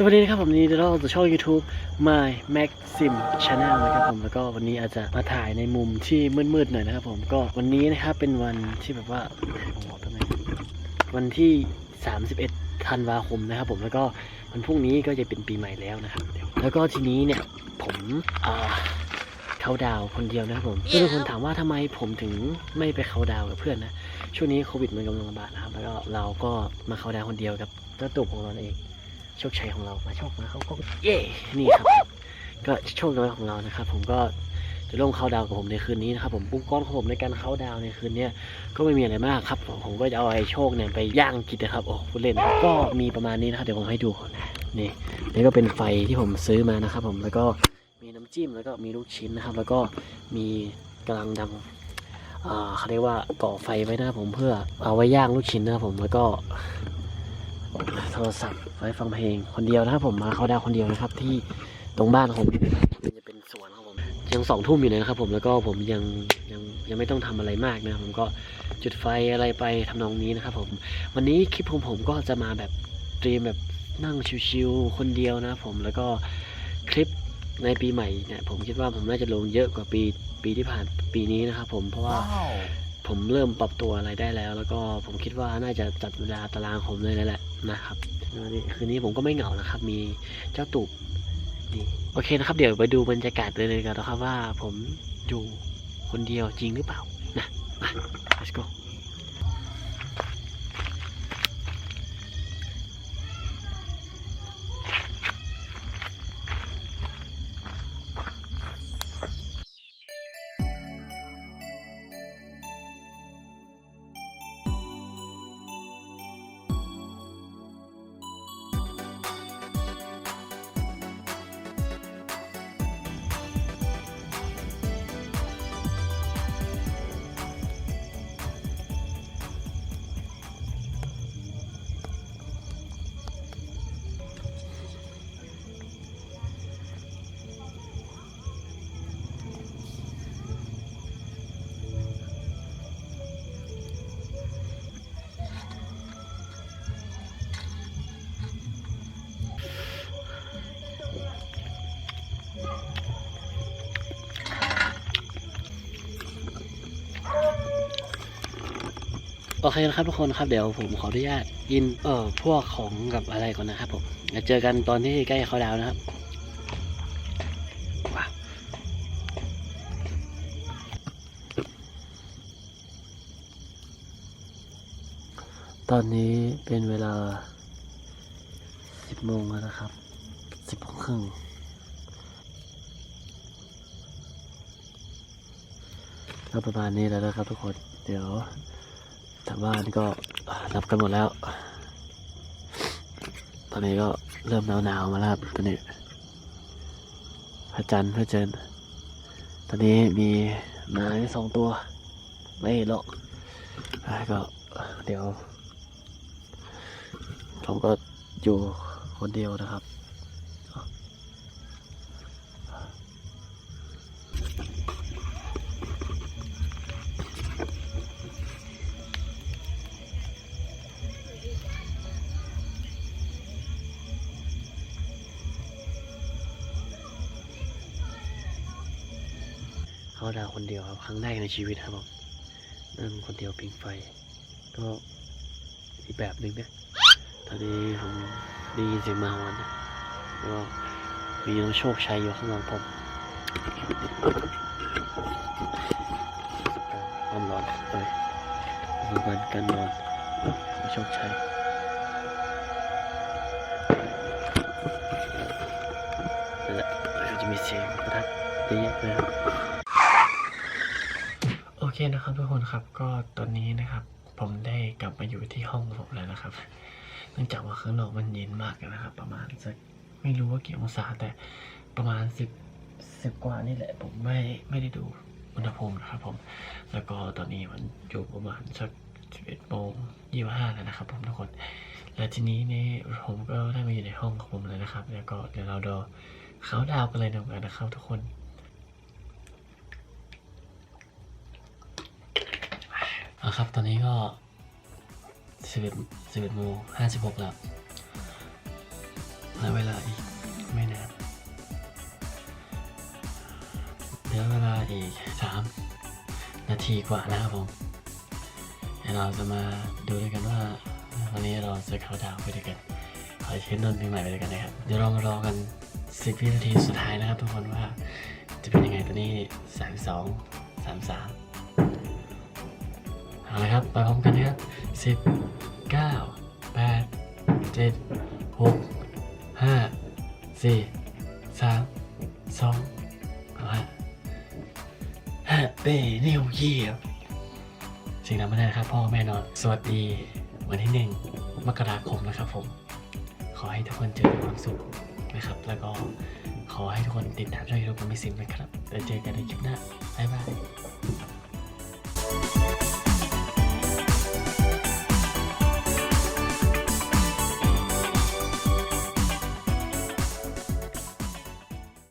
สวัสดีนะครับผมวันนี้เราจะช่อง YouTube My Maxim Channel นะครับผมแล้วก็วันนี้อาจจะมาถ่ายในมุมที่มืดๆหน่อยนะครับผมก็วันนี้นะครับเป็นวันที่แบบว่าผมบอกตรงไหนวันที่ 31ธันวาคมนะครับผมแล้วก็วันพรุ่งนี้ก็จะเป็นปีใหม่แล้วนะครับแล้วก็ทีนี้เนี่ยผมอ่าเขาดาวคนเดียวนะครับผมทุกคนถามว่าทำไมผมถึงไม่ไปเขาดาวกับเพื่อนนะช่วงนี้โควิดมันกำลังระบาดนะครับแล้วก็เราก็มาเขาดาวคนเดียวกับเจ้าตุ่ของเราเอง โชคชัยของเรามาโชคมาเขาก็เย่นี่ครับ ก็โชคน้อยของเรานะครับ ผมก็จะลงเข้าดาวกับผมในคืนนี้นะครับผมปุ๊บก้อนของผมในการเข้าดาวในคืนนี้ก็ไม่มีอะไรมากครับ ผมก็จะเอาไอ้โชคเนี่ยไปย่างกินนะครับโอ้พูดเล่นก็มีประมาณนี้นะครับเดี๋ยวผมให้ดูนะนี่นี่ก็เป็นไฟที่ผมซื้อมานะครับ ผมแล้วก็มีน้ำจิ้มแล้วก็มีลูกชิ้นนะครับ แล้วก็มีกำลังดังอ่าเขาเรียกว่าก่อไฟไว้นะครับผมเพื่อเอาไว้ย่างลูกชิ้นนะครับผมแล้วก็ โทรศัพท์ไว้ฟังเพลงคนเดียวนะครับผมมาเขาดาวคนเดียวนะครับ ที่ตรงบ้านของผมมันจะเป็นสวนของผมยังสองทุ่มอยู่เลยนะครับ ผมแล้วก็ผมยังยังยังไม่ต้องทำอะไรมากนะผมก็จุดไฟอะไรไปทำนองนี้นะครับ ผม วันนี้คลิปของผมก็จะมาแบบเตรียมแบบนั่งชิวๆคนเดียวนะครับผมแล้วก็คลิปในปีใหม่เนี่ยผมคิดว่าผมน่าจะลงเยอะกว่าปีปีที่ผ่านปีนี้นะครับผมเพราะว่า ผมเริ่มปรับตัวอะไรได้แล้ว แล้วก็ผมคิดว่าน่าจะจัดเวลาตารางผมเลยแล้วแหละนะครับคืนนี้ผมก็ไม่เหงานะครับ มีเจ้าตูบนี่โอเคนะครับ เดี๋ยวไปดูบรรยากาศเลยเลยกันนะครับว่าผมอยู่คนเดียวจริงหรือเปล่านะมา let's go โอเคนะครับทุกคนครับเดี๋ยวผมขออนุญาตกินเอ่อพวกของกับอะไรก่อนนะครับผมเดี๋ยวเจอกันตอนที่ใกล้เขาดาวนะครับว้าตอนนี้เป็นเวลาสิบโมงแล้วนะครับสิบโมงครึ่งก็ประมาณนี้แล้วนะครับทุกคน เดี๋ยว ทางบ้านก็รับกันหมดแล้ว ตอนนี้ก็เริ่มหนาวๆมาแล้วตอนนี้พระจันทร์พระจันตอนนี้มีหมาอีสองตัว ไม่เหรอกก็เดี๋ยว ผมก็อยู่คนเดียวนะครับ เขาดาวคนเดียวครับ ครั้งแรกในชีวิตครับผมนั่งคนเดียวปิงไฟ ก็อีกแบบหนึ่งนะตอนนี้ผมได้ยินเสียงมาหอนนะแล้วก็มีน้องโชคชัยอยู่ข้างหลังผมความร้อนเอ้ยประสบการณการนอนโชคชัยนั่นแหละจะมีเสียงประทัดเยอะเลยครับ เคนะครับทุกคนครับก็ตอนนี้นะครับ ผมได้กลับมาอยู่ที่ห้องผมแล้วนะครับเนื่องจากว่าข้างนอกมันเย็นมากนะครับ ประมาณสักไม่รู้ว่ากี่องศาแต่ประมาณสิบสิบกว่านี่แหละ ผมไม่ไม่ได้ดูอุณหภูมินะครับผม แล้วก็ตอนนี้มันอยู่ประมาณสักสิบเอ็ดโมงยี่ห้าแล้วนะครับ ผมทุกคน และทีนี้เนี่ยผมก็ได้มาอยู่ในห้องของผมแล้วนะครับ แล้วก็เดี๋ยวเราดูเขาดาวกันเลยดีกว่านะครับทุกคน เอาครับ ตอนนี้ก็สิบเอ็ดสิบเอ็ดโมงห้าสิบหกแล้วและเวลาอีกไม่นานเหลือเวลาอีกสามนาทีกว่านะครับผมเดี๋ยวเราจะมาดูด้วยกันว่าวันนี้เราจะเข้าดาวไปด้วยกันขอเชิญดนตรีใหม่ไปด้วยกันนะครับ เดี๋ยวเรามารอกันสิบวินาทีสุดท้ายนะครับทุกคนว่าจะเป็นยังไงตอนนี้สามสองสามสาม เอาละครับ ไปพร้อมกันนะครับสิบเก้าแปดเจ็ดหกห้าสี่สามสองเอาฮะ Happy New Year สิ่งนั้นไม่ได้นะครับ พ่อแม่นอน สวัสดีวันที่หนึ่งมกราคมนะครับผม ขอให้ทุกคนเจอความสุขนะครับ แล้วก็ขอให้ทุกคนติดตามช่องยูทูบของมิซิมนะครับแล้วเจอกันในคลิปหน้าบ๊ายบาย